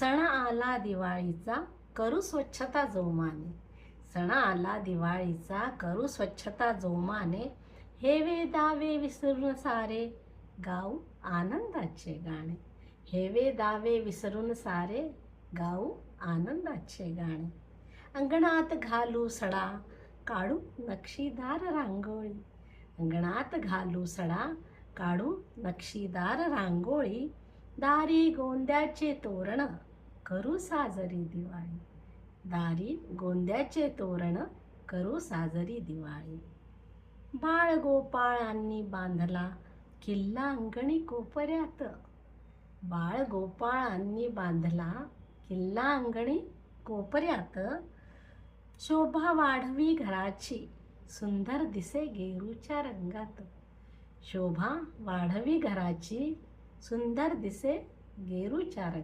सण आला दिवाळीचा करू स्वच्छता जोमाने. सण आला दिवाळीचा करू स्वच्छता जोमाने. हेवे दावे विसरून सारे गाऊ आनंदाचे गाणे. हेवे दावे विसरून सारे गाऊ आनंदाचे गाणे. अंगणात घालू सडा काढू नक्षीदार रांगोळी. अंगणात घालू सडा काढू नक्षीदार रांगोळी. दारी गोंद्याचे तोरण करू साजरी दिवाळी. दारी गोंद्याचे तोरण करू साजरी दिवाळी. बाळ गोपाळांनी बांधला किल्ला अंगणी कोपऱ्यात. बाळ गोपाळांनी बांधला किल्ला अंगणी कोपऱ्यात. शोभा वाढवी घराची सुंदर दिसे गेरूच्या रंगात. शोभा वाढवी घराची सुंदर दिसे गेरू चार